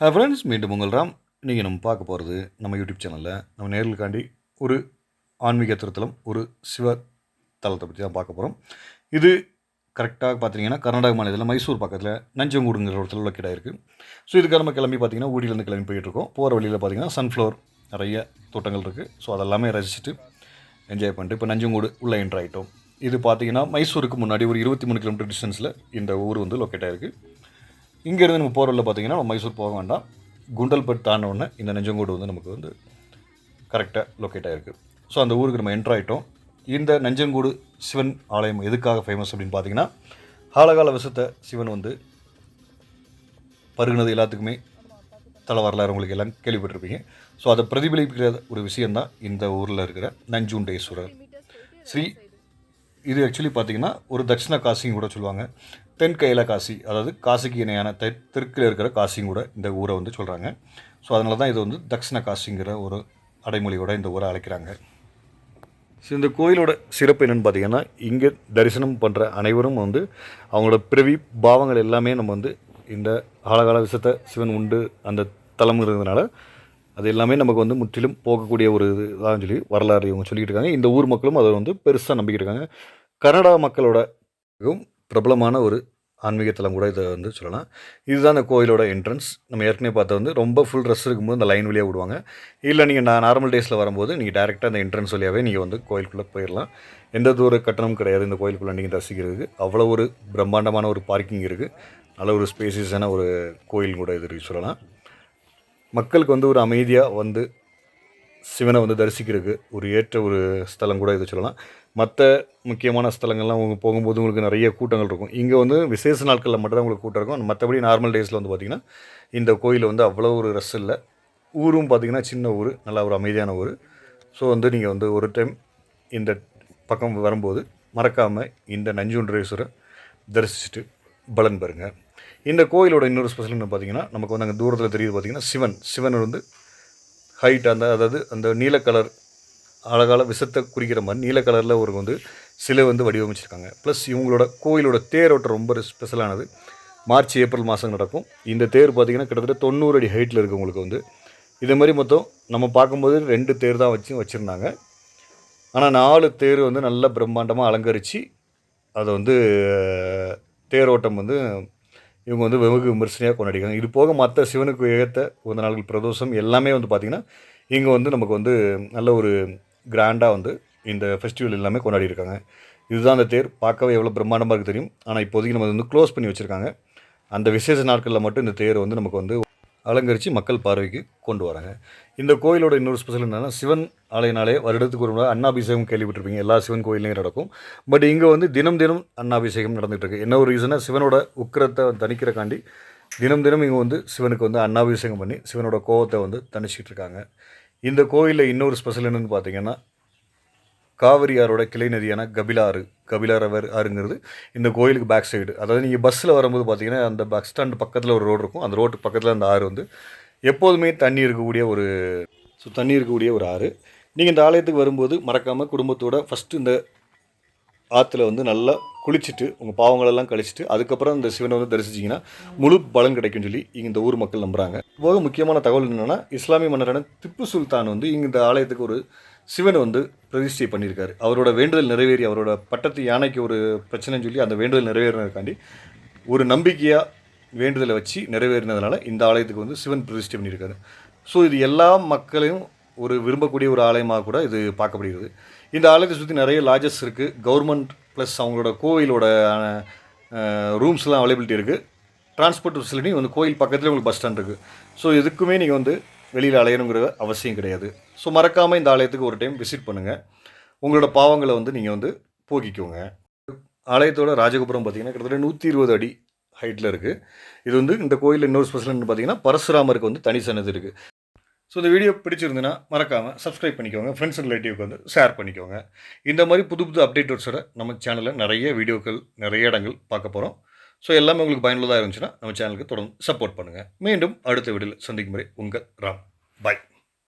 Hi friends மீண்டும் உங்கள் ராம். இன்றைக்கி நம்ம பார்க்க போகிறது நம்ம யூடியூப் சேனலில் நம்ம நேர்களுக்காண்டி ஒரு ஆன்மீக திருத்தலம் ஒரு சிவ தலத்தை பற்றி தான் பார்க்க போகிறோம் இது கரெக்டாக பார்த்தீங்கன்னா கர்நாடக மாநிலத்தில் மைசூர் பக்கத்தில் நஞ்சங்கூடுங்கிற இடத்துல லொக்கேட் இருக்குது ஸோ இதுக்காக நம்ம கிளம்பி பார்த்தீங்கன்னா ஊட்டிலேருந்து கிளம்பி போயிட்டுருக்கோம் போகிற வழியில் பார்த்தீங்கன்னா சன்ஃப்ளவர் நிறைய தோட்டங்கள் இருக்குது ஸோ அதெல்லாமே ரசிச்சுட்டு என்ஜாய் பண்ணிட்டு இப்போ நஞ்சங்கூடு உள்ளே என்ட்ரு ஆகிட்டோம் இது பார்த்தீங்கன்னா மைசூருக்கு முன்னாடி ஒரு இருபத்தி மூணு கிலோமீட்டர் டிஸ்டன்ஸில் இந்த ஊர் வந்து லொக்கேட் ஆகிருக்கு இங்கேருந்து நம்ம போகிற பார்த்தீங்கன்னா நம்ம மைசூர் போக வேண்டாம். குண்டல்பட் தாண்ட இந்த நெஞ்சங்கோடு வந்து நமக்கு வந்து கரெக்டாக லொக்கேட் ஆகிருக்கு ஸோ அந்த ஊருக்கு நம்ம என்ட்ரு ஆகிட்டோம் இந்த நெஞ்சங்கூடு சிவன் ஆலயம் எதுக்காக ஃபேமஸ் அப்படின்னு பார்த்தீங்கன்னா காலகால விஷத்தை சிவன் வந்து பருகுனது எல்லாத்துக்குமே தலை வரலாறு உங்களுக்கு எல்லாம் கேள்விப்பட்டிருப்பீங்க. ஸோ அதை பிரதிபலிக்கிற ஒரு விஷயந்தான் இந்த ஊரில் இருக்கிற நஞ்சுண்டேஸ்வரர். ஸ்ரீ இது ஆக்சுவலி பார்த்திங்கன்னா ஒரு தட்சிண காசியும் கூட சொல்லுவாங்க. தென் கையில காசி அதாவது காசிக்கு இணையான தெ தெற்கில் இருக்கிற காசியும் கூட இந்த ஊரை வந்து சொல்கிறாங்க ஸோ அதனால தான் இது வந்து தட்சிண காசிங்கிற ஒரு அடைமொழியோட இந்த ஊரை அழைக்கிறாங்க. ஸோ இந்த கோயிலோட சிறப்பு என்னென்னு பார்த்திங்கன்னா இங்கே தரிசனம் பண்ணுற அனைவரும் வந்து அவங்களோட பிறவி பாவங்கள் எல்லாமே நம்ம வந்து இந்த ஆழகால விஷத்தை சிவன் உண்டு அந்த தலம் இருந்ததுனால அது எல்லாமே நமக்கு வந்து முற்றிலும் போகக்கூடிய ஒரு இதுதான் சொல்லி வரலாறு இவங்க சொல்லிட்டு இருக்காங்க. இந்த ஊர் மக்களும் அதை வந்து பெருசாக நம்பிக்கிட்டு இருக்காங்க. கனடா மக்களோட மிகவும் பிரபலமான ஒரு ஆன்மீகத்தலம் கூட இதை வந்து சொல்லலாம். இதுதான் இந்த கோயிலோட என்ட்ரன்ஸ் நம்ம ஏற்கனவே பார்த்த வந்து ரொம்ப ஃபுல் ட்ரெஸ் இருக்கும்போது அந்த லைன் வழியாக விடுவாங்க. இல்லை நீங்கள் நான் நார்மல் டேஸில் வரும்போது நீங்கள் டேரெக்டாக அந்த என்ட்ரன்ஸ் வழியாகவே நீங்கள் வந்து கோயிலுக்குள்ளே போயிடலாம் எந்த தூர கட்டணம் கிடையாது. இந்த கோயிலுக்குள்ளே நீங்கள் தரிசிக்கிறதுக்கு. அவ்வளோ ஒரு பிரம்மாண்டமான ஒரு பார்க்கிங் இருக்குது நல்ல ஒரு ஸ்பேசியஸான ஒரு கோயில் கூட இது சொல்லலாம். மக்களுக்கு வந்து ஒரு அமைதியாக வந்து சிவனை வந்து தரிசிக்கிறதுக்கு ஒரு ஏற்ற ஒரு ஸ்தலம் கூட இது சொல்லலாம். மற்ற முக்கியமான ஸ்தலங்கள்லாம் அவங்க போகும்போது உங்களுக்கு நிறைய கூட்டங்கள் இருக்கும். இங்கே வந்து விசேஷ நாட்களில் மட்டும்தான் உங்களுக்கு கூட்டம் இருக்கும். மற்றபடி நார்மல் டேஸில் வந்து பார்த்திங்கன்னா இந்த கோயில் வந்து அவ்வளோ ஒரு ரஸ் இல்லை. ஊரும் பார்த்திங்கன்னா சின்ன ஊர் நல்லா ஒரு அமைதியான ஊர். ஸோ வந்து நீங்கள் வந்து ஒரு டைம் இந்த பக்கம் வரும்போது மறக்காமல் இந்த நஞ்சுண்டரேஸ்வரை தரிசிச்சுட்டு பலன் பெறுங்க. இந்த கோயிலோட இன்னொரு ஸ்பெஷல் என்ன பார்த்தீங்கன்னா நமக்கு வந்து அங்கே தூரத்தில் தெரியுது பார்த்தீங்கன்னா சிவன். சிவன் வந்து ஹைட் அந்த அதாவது அந்த நீல கலர் அழகால விஷத்தை குறிக்கிற மாதிரி நீல கலரில் ஒரு வந்து சிலை வந்து வடிவமைச்சிருக்காங்க. ப்ளஸ் இவங்களோட கோயிலோட தேரோட்டம் ரொம்ப ஸ்பெஷலானது மார்ச் ஏப்ரல் மாதம் நடக்கும். இந்த தேர் பார்த்திங்கன்னா கிட்டத்தட்ட தொண்ணூறு அடி ஹைட்டில் இருக்குது உங்களுக்கு வந்து இதே மாதிரி மொத்தம் நம்ம பார்க்கும்போது ரெண்டு தேர் தான் வச்சு வச்சுருந்தாங்க. ஆனால் நாலு தேர் வந்து நல்ல பிரம்மாண்டமாக அலங்கரித்து அதை வந்து தேரோட்டம் வந்து இவங்க வந்து வெகு விமர்சனையாக கொண்டாடிக்காங்க இது போக மற்ற சிவனுக்கு ஏற்ற ஒரு நாள்கள் பிரதோஷம் எல்லாமே வந்து பார்த்திங்கன்னா இங்கே வந்து நமக்கு வந்து நல்ல ஒரு கிராண்டாக வந்து இந்த ஃபெஸ்டிவல் எல்லாமே கொண்டாடிருக்காங்க இதுதான் அந்த தேர். பார்க்கவே எவ்வளோ பிரம்மாண்டமாக இருக்குது தெரியும். ஆனால் இப்போதைக்கு நம்ம வந்து க்ளோஸ் பண்ணி வச்சுருக்காங்க. அந்த விசேஷ நாட்களில் மட்டும் இந்த தேர் வந்து நமக்கு வந்து அலங்கரித்து மக்கள் பார்வைக்கு கொண்டு வராங்க. இந்த கோயிலோட இன்னொரு ஸ்பெஷல் என்னென்னா சிவன் ஆலயனாலே வருடத்துக்கு ஒரு முறை அன்னாபிஷேகம் கேள்விப்பட்டிருப்பீங்க. எல்லா சிவன் கோயிலையும் நடக்கும். பட் இங்கே வந்து தினம் தினம் அன்னாபிஷேகம் நடந்துகிட்டு இருக்கு என்ன ஒரு ரீசனாக சிவனோட உக்கிரத்தை தணிக்கிறக்காண்டி தினம் தினம் இங்கே வந்து சிவனுக்கு வந்து அன்னாபிஷேகம் பண்ணி சிவனோட கோவத்தை வந்து தணிச்சிக்கிட்டு இருக்காங்க. இந்த கோயிலில் இன்னொரு ஸ்பெஷல் என்னென்னு பார்த்தீங்கன்னா காவிரி ஆறோட கிளை நதியான கபிலாறு கபிலார் அவர் ஆறுங்கிறது இந்த கோயிலுக்கு பேக் சைடு அதாவது நீங்கள் பஸ்ஸில் வரும்போது பார்த்தீங்கன்னா அந்த பஸ் ஸ்டாண்டு பக்கத்தில் ஒரு ரோடு இருக்கும். அந்த ரோட்டுக்கு பக்கத்தில் அந்த ஆறு வந்து எப்போதுமே தண்ணி இருக்கக்கூடிய ஒரு ஸோ தண்ணி இருக்கக்கூடிய ஒரு ஆறு. நீங்கள் இந்த ஆலயத்துக்கு வரும்போது மறக்காமல் குடும்பத்தோட ஃபஸ்ட்டு இந்த ஆற்றுல வந்து நல்லா குளிச்சுட்டு உங்கள் பாவங்களெல்லாம் கழிச்சிட்டு அதுக்கப்புறம் இந்த சிவனை வந்து தரிசிச்சிங்கன்னா முழு பலன் கிடைக்கும்னு சொல்லி இங்கே இந்த ஊர் மக்கள் நம்புகிறாங்க போக முக்கியமான தகவல் என்னென்னா இஸ்லாமிய மன்னரான திப்பு சுல்தான் வந்து இங்கே இந்த ஆலயத்துக்கு ஒரு சிவனை வந்து பிரதிஷ்டை பண்ணியிருக்காரு. அவரோட வேண்டுதல் நிறைவேறி அவரோட பட்டத்து யானைக்கு ஒரு பிரச்சனைன்னு சொல்லி அந்த வேண்டுதல் நிறைவேறினதுக்காண்டி ஒரு நம்பிக்கையாக வேண்டுதலை வச்சு நிறைவேறினதுனால இந்த ஆலயத்துக்கு வந்து சிவன் பிரதிஷ்டை பண்ணியிருக்காரு. ஸோ இது எல்லா மக்களையும் ஒரு விரும்பக்கூடிய ஒரு ஆலயமாக கூட இது பார்க்கப்படுகிறது. இந்த ஆலயத்தை சுற்றி நிறைய லாஜஸ் இருக்குது கவர்மெண்ட் ப்ளஸ் அவங்களோட கோவிலோட ரூம்ஸ்லாம் அவைலபிலிட்டி இருக்குது டிரான்ஸ்போர்ட் ஃபெசிலிட்டி வந்து கோயில் பக்கத்தில் உங்களுக்கு பஸ் ஸ்டாண்ட் இருக்குது ஸோ இதுக்குமே நீங்கள் வந்து வெளியில் அலையணுங்கிற அவசியம் கிடையாது. ஸோ மறக்காமல் இந்த ஆலயத்துக்கு ஒரு டைம் விசிட் பண்ணுங்கள் உங்களோட பாவங்களை வந்து நீங்கள் வந்து போக்கிக்கோங்க. ஆலயத்தோட ராஜகோபுரம் பார்த்திங்கன்னா கிட்டத்தட்ட நூற்றி இருபது அடி ஹைட்டில் இருக்குது இது வந்து இந்த கோயிலில் இன்னொரு ஸ்பெஷல்னு பார்த்தீங்கன்னா பரசுராமருக்கு வந்து தனி சன்னது இருக்குது ஸோ இந்த வீடியோ பிடிச்சிருந்துன்னா மறக்காமல் சப்ஸ்கிரைப் பண்ணிக்கோங்க. ஃப்ரெண்ட்ஸ் அண்ட் ரிலேட்டிவ்க்கு வந்து ஷேர் பண்ணிக்கோங்க. இந்த மாதிரி புது புது அப்டேட்டோட நம்ம சேனலில் நிறைய வீடியோக்கள் நிறைய இடங்கள் பார்க்க போகிறோம் ஸோ எல்லாமே உங்களுக்கு பயனுள்ளதாக இருந்துச்சுன்னா நம்ம சேனலுக்கு தொடர்ந்து சப்போர்ட் பண்ணுங்கள் மீண்டும் அடுத்த வீடியோவில் சந்திக்கும் முறை உங்கள் ராம். பாய்